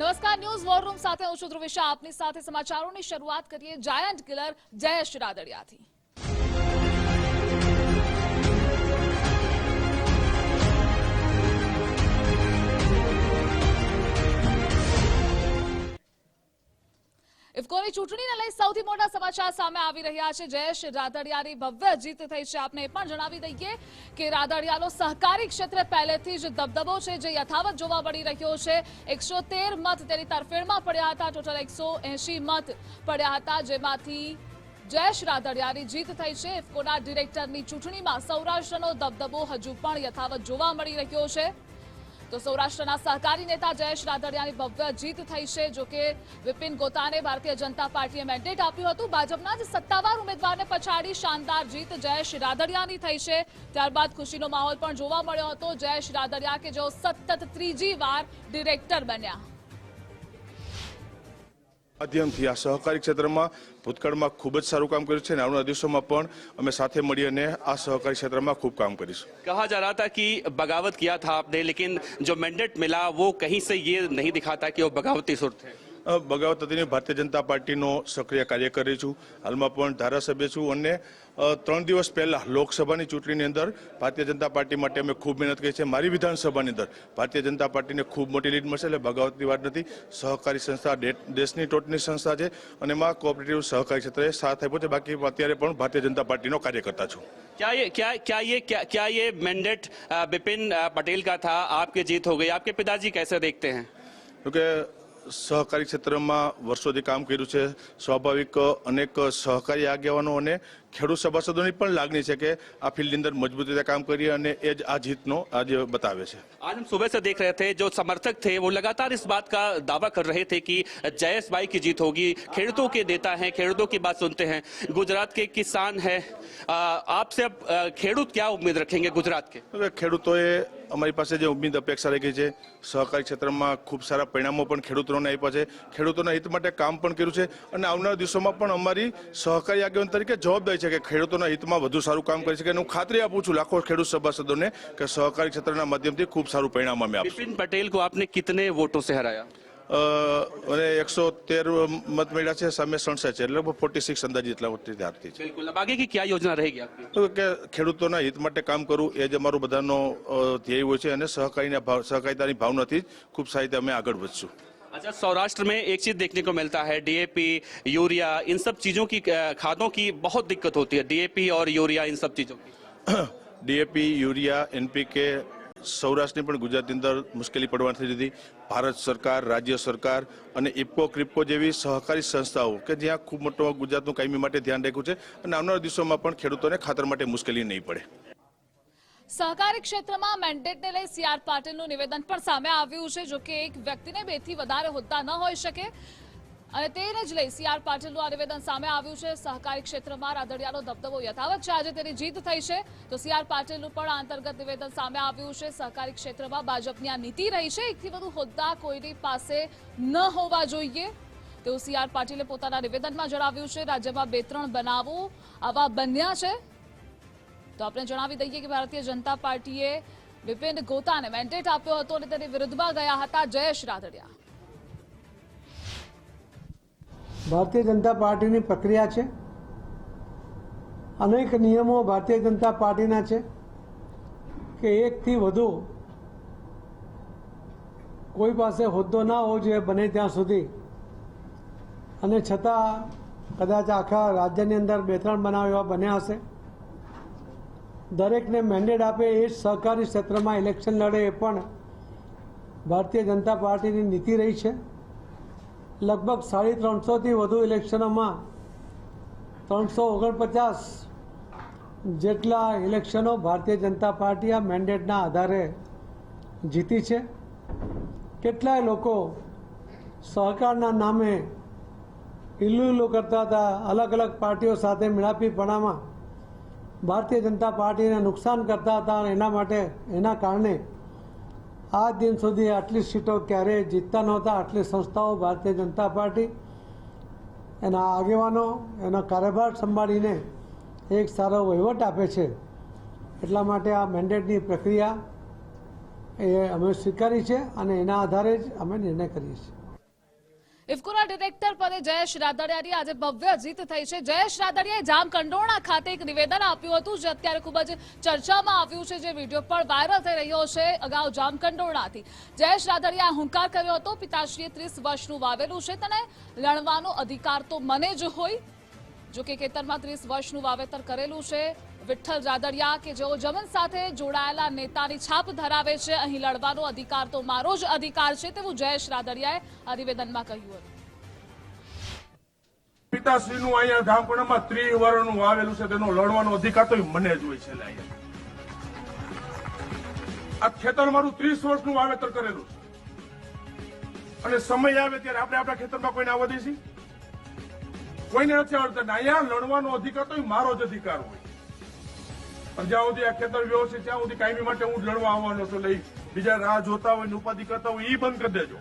નમસ્કાર, news war room સાથે હું છું ધ્રુવિશા. આપની સાથે સમાચારોની શરૂઆત કરીએ. જાયન્ટ કિલર જયેશ રાદડિયાથી. ચૂંટણીને લઈ સૌથી મોટા સમાચાર સામે આવી રહ્યા છે. જયેશ રાદડિયાની ભવ્ય જીત થઈ છે. આપને એ પણ જણાવી દઈએ કે રાદડિયાનો સહકારી ક્ષેત્રે પહેલેથી જ દબદબો છે, જે યથાવત જોવા મળી રહ્યો છે. એકસો મત તેની તરફેણમાં પડ્યા હતા. ટોટલ એકસો મત પડ્યા હતા, જેમાંથી જયેશ રાદડિયાની જીત થઈ છે. ઇફકોના ડિરેક્ટરની ચૂંટણીમાં સૌરાષ્ટ્રનો દબદબો હજુ પણ યથાવત જોવા મળી રહ્યો છે. તો સૌરાષ્ટ્રના સહકારી નેતા જયેશ રાદડિયાની ભવ્ય જીત થઈ છે, જો કે વિપિન ગોતાને ભારતીય જનતા પાર્ટીએ મેન્ડેટ આપ્યું હતું. ભાજપના જ સત્તાવાર ઉમેદવારને પછાડી શાનદાર જીત જયેશ રાદડિયાની થઈ છે. ત્યારબાદ ખુશીનો માહોલ પણ જોવા મળ્યો હતો. જયેશ રાદડિયા કે જેઓ સતત ત્રીજી વાર ડિરેક્ટર બન્યા. માધ્યમથી આ સહકારી ક્ષેત્રમાં ભૂતકાળમાં ખૂબ જ સારું કામ કર્યું છે અને આવનારા દિવસોમાં પણ અમે સાથે મળી અને આ સહકારી ક્ષેત્રમાં ખૂબ કામ કરીશું कहा जा रहा था कि बगावत किया था आपने लेकिन जो मैंडेट मिला वो कहीं से ये नहीं दिखाता कि वो बगावती सुर थे અ, બગાવત હતી ભારતીય જનતા પાર્ટીનો સક્રિય કાર્યકર રહી છું હાલમાં પણ ધારાસભ્ય છું અને અ, ત્રણ દિવસ પહેલા લોકસભાની ચૂંટણીની અંદર ભારતીય જનતા પાર્ટી માટે અમે ખૂબ મહેનત કરી છે મારી વિધાનસભાની અંદર ભારતીય જનતા પાર્ટીને ખૂબ મોટી લીડ મળશે એટલે બગાવતની વાત નથી સહકારી સંસ્થા દે- દેશની ટોચની સંસ્થા છે અને એમાં કોઓપરેટિવ સહકારી ક્ષેત્રે સાથ આપ્યો છે બાકી અત્યારે પણ ભારતીય જનતા પાર્ટીનો કાર્યકર્તા છું क्या ये क्या क्या ये क्या क्या ये मैंडेट अ, विपिन अ, पटेल का था आपकी जीत हो गई आपके पिताजी कैसे देखते हैं જોકે સહકારી ક્ષેત્રમાં વર્ષોથી કામ કર્યું છે. સ્વાભાવિક અનેક સહકારી આગેવાનો અને ખેડૂત સભાસદોની પણ લાગણી છે કે આ ફિલ્ડની અંદર મજબૂત રીતે કામ કરીએ અને એ જ આ જીતનો આજે બતાવે છે आज हम सुबह से देख रहे थे जो समर्थक थे वो लगातार इस बात का दावा कर रहे थे कि जयेश भाई की जीत होगी खेडूतों के नेता हैं खेडूतों की बात सुनते हैं गुजरात के किसान हैं अ, आपसे अब अ, खेडूत क्या उम्मीद रखेंगे गुजरात के હવે ખેડૂતોએ અમારી પાસે જે ઉમ્મીદ અપેક્ષા રાખી છે સહકારી ક્ષેત્રમાં ખૂબ સારા પરિણામો પણ ખેડૂતોને આપ્યા છે ખેડૂતોના હિત માટે કામ પણ કર્યું છે અને આવનારા દિવસોમાં પણ અમારી સહકારી આગેવાન તરીકે જવાબદારી છે કે ખેડૂતોના હિતમાં વધુ સારું કામ કરી શકે. અને હું ખાતરી આપું છું લાખો ખેડૂત સભાસદોને કે સહકારી ક્ષેત્રના માધ્યમથી ખૂબ સારું પરિણામ અમે આપીશું. પટેલ કો આપને કિતને વોટો સે હરાયા અને એકસો તેર મત મળ્યા છે સામે સડસઠ છે એટલે ફોર્ટી સિક્સ અંદાજે એટલા વિદ્યાર્થી છે. બિલકુલ. આગે કે ક્યાં યોજના રહેગી તો કે ખેડૂતોના હિત માટે કામ કરવું એ જ અમારો બધાનો ધ્યેય હોય છે અને સહકારીના ભાવ સહકારિતાની ભાવનાથી ખૂબ સારી રીતે અમે આગળ વધશું. अच्छा सौराष्ट्र में एक चीज देखने को मिलता है डीएपी यूरिया इन सब चीजों की अ, खादों की बहुत दिक्कत होती है डीएपी और यूरिया इन सब चीजों की ડીએપી યુરિયા એનપીકે સૌરાષ્ટ્રની પણ ગુજરાતની અંદર મુશ્કેલી પડવાની થઈ હતી ભારત સરકાર રાજ્ય સરકાર અને ઇફકો ક્રિપકો જેવી સહકારી સંસ્થાઓ કે જ્યાં ખૂબ મોટો ગુજરાતનું કાયમી માટે ધ્યાન રાખ્યું છે અને આવનારા દિવસોમાં પણ ખેડૂતોને ખાતર માટે મુશ્કેલી નહીં પડે સહકારી ક્ષેત્રમાં મેન્ડેટને લઈ સી આર પાટીલનું નિવેદન પણ સામે આવ્યું છે, જો કે એક વ્યક્તિને બેથી વધારે હોદ્દા ન હોઈ શકે. અને તેને જ લઈ સી આર પાટીલનું આ નિવેદન સામે આવ્યું છે. સહકારી ક્ષેત્રમાં રાદડિયાનો દબદબો યથાવત છે. આજે તેની જીત થઈ છે. તો સી આર પાટીલનું પણ અંતર્ગત નિવેદન સામે આવ્યું છે. સહકારી ક્ષેત્રમાં ભાજપની આ નીતિ રહી છે. એકથી વધુ હોદ્દા કોઈની પાસે ન હોવા જોઈએ. તેવું સી આર પાટીલે પોતાના નિવેદનમાં જણાવ્યું છે. રાજ્યમાં બે ત્રણ બનાવો આવા બન્યા છે. તો આપણે જણાવી દઈએ કે ભારતીય જનતા પાર્ટીએ વિપિન ગોતાને મેન્ડેટ આપ્યો હતો અને તેની વિરુદ્ધમાં ગયા હતા જયેશ રાદડિયા. ભારતીય જનતા પાર્ટીની પ્રક્રિયા છે. અનેક નિયમો ભારતીય જનતા પાર્ટીના છે કે એકથી વધુ કોઈ પાસે હોદ્દો ના હોવો જોઈએ, બને ત્યાં સુધી. અને છતાં કદાચ આખા રાજ્યની અંદર બે ત્રણ બનાવ એવા બન્યા હશે. દરેકને મેન્ડેટ આપે એ જ સહકારી ક્ષેત્રમાં ઇલેક્શન લડે એ પણ ભારતીય જનતા પાર્ટીની નીતિ રહી છે. લગભગ સાડી ત્રણસોથી વધુ ઇલેક્શનોમાં ત્રણસો ઓગણપચાસ જેટલા ઇલેક્શનો ભારતીય જનતા પાર્ટી આ મેન્ડેટના આધારે જીતી છે. કેટલાય લોકો સહકારના નામે ઇલ્લુ ઇલ્લુ કરતા હતા અલગ અલગ પાર્ટીઓ સાથે મિલાપીપણામાં ભારતીય જનતા પાર્ટીને નુકસાન કરતા હતા અને એના માટે, એના કારણે આ દિન સુધી આટલી સીટો ક્યારેય જીતતા નહોતા. આટલી સંસ્થાઓ ભારતીય જનતા પાર્ટી, એના આગેવાનો, એનો કારોબાર સંભાળીને એક સારો વહીવટ આપે છે. એટલા માટે આ મેન્ડેટની પ્રક્રિયા એ અમે સ્વીકારી છે અને એના આધારે જ અમે નિર્ણય કરીએ છીએ. ઇફકોના ડિરેક્ટર પદે જયેશ રાદડિયાની આજે ભવ્ય જીત થઈ છે. જયેશ રાદડિયાએ જામકંડોરણા ખાતે એક નિવેદન આપ્યું હતું, જે અત્યારે ખૂબ જ ચર્ચામાં આવ્યું છે, જે વીડિયો પણ વાયરલ થઈ રહ્યો છે અગાઉ જામકંડોરણાથી જયેશ રાદડિયાએ હુંકાર કર્યો હતો, પિતાશ્રીએ ત્રીસ વર્ષનું વાવેલું છે તને લણવાનો અધિકાર તો મને જ હોય. જો કે ખેતરમાં ત્રીસ વર્ષનું વાવેતર કરેલું છે વિઠ્ઠલ રાદડિયા કે જેઓ જમન સાથે જોડાયેલા નેતાની છાપ ધરાવે છે, અહીં લડવાનો અધિકાર તો મારો જ અધિકાર છે તેવું જયેશ રાદડિયાએ આ નિવેદનમાં કહ્યું હતું. પિતાશ્રીનું અહીંયા ત્રીસ વર્ષનું વાવેલું છે, તેનો લડવાનો અધિકાર તો મને જ હોય છે આ ખેતર મારું ત્રીસ વર્ષનું વાવેતર કરેલું અને સમય આવે ત્યારે આપણે આપણા ખેતરમાં કોઈને આવવા દઈશું? કોઈને નથી આવડતા. અહીંયા લડવાનો અધિકાર તો મારો જ અધિકાર હોય પણ જ્યાં સુધી આ ખેતર વ્યવસ્થિત ત્યાં સુધી કાયમી માટે હું લડવા આવવાનો છું. લઈ બીજા રાહ જોતા હોય ને ઉપાધિ કરતા હોય એ બંધ કરી દેજો.